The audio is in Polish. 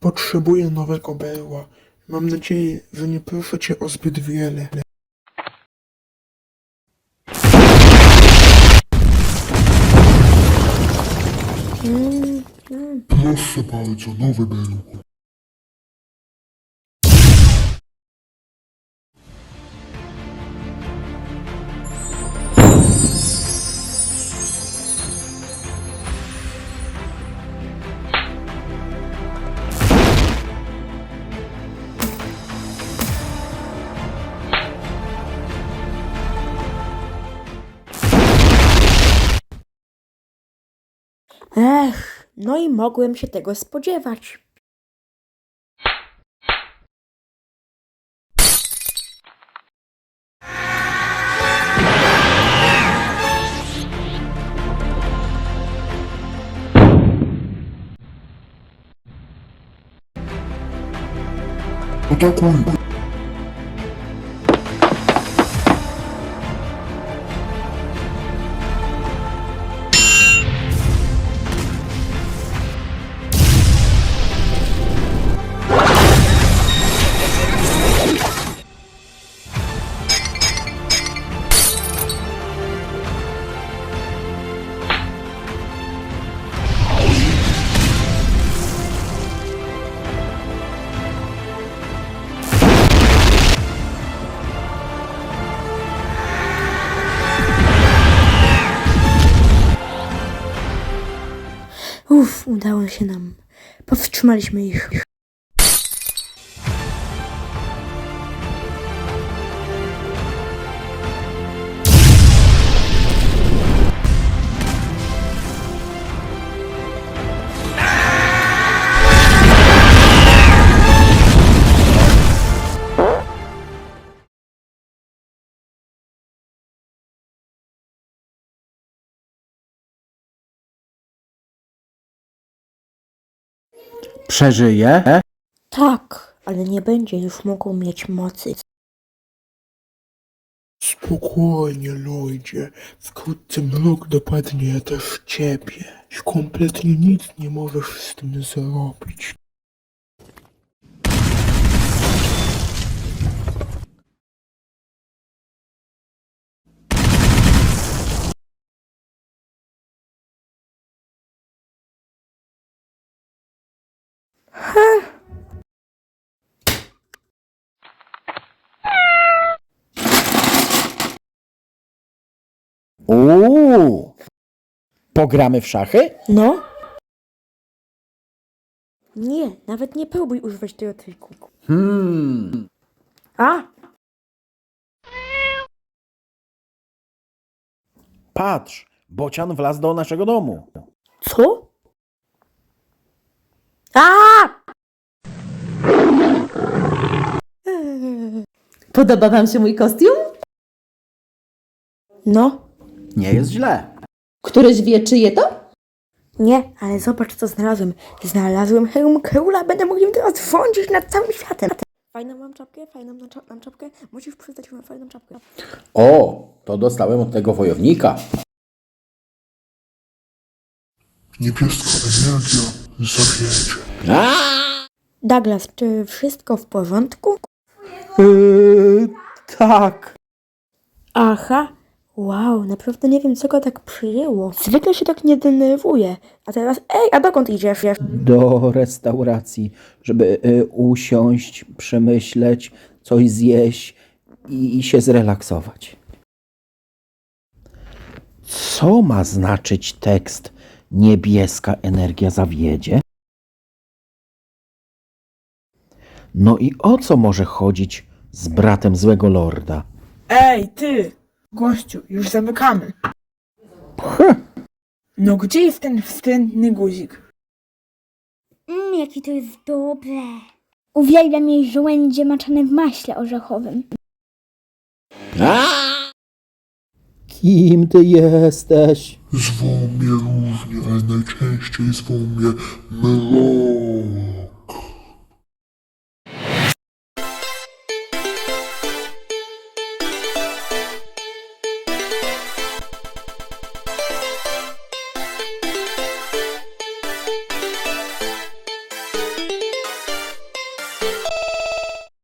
Potrzebuję nowego berła. Mam nadzieję, że nie proszę cię o zbyt wiele. Proszę bardzo, nowy berło. Ech, no i mogłem się tego spodziewać. Atakuj! Uff, udało się nam. Powstrzymaliśmy ich. Przeżyje? Tak, ale nie będzie już mógł mieć mocy. Spokojnie, ludzie. Wkrótce mrok dopadnie też ciebie. Kompletnie nic nie możesz z tym zrobić. Uuu. Pogramy w szachy? No? Nie, nawet nie próbuj używać tego triku. Hmm. A, Patrz, bocian wlazł do naszego domu. co? A! Podoba wam się mój kostium? No, Nie jest źle. Któryś wie, czyje to? nie, ale zobacz co znalazłem. Znalazłem hełm króla, będę mógł nim teraz rządzić nad całym światem. Fajną mam czapkę, fajną mam mam czapkę. Musisz przyznać, mam fajną czapkę. O, to dostałem od tego wojownika. Niebieska energia zawiedzie. A! Douglas, czy wszystko w porządku? Yy, tak. Aha, wow, naprawdę nie wiem, co go tak przyjęło. Zwykle się tak nie denerwuje. A teraz, ej, a dokąd idziesz? Do restauracji, żeby y, usiąść, przemyśleć, coś zjeść i, i się zrelaksować. Co ma znaczyć tekst niebieska energia zawiedzie? No i o co może chodzić z bratem złego lorda? Ej, ty! Gościu, już zamykamy. No gdzie jest ten wstrętny guzik? Mmm, jakie to jest dobre. Uwielbiam jej żołędzie maczane w maśle orzechowym. Kim ty jesteś? Zwą mnie równie, ale najczęściej zwą mnie Mrok.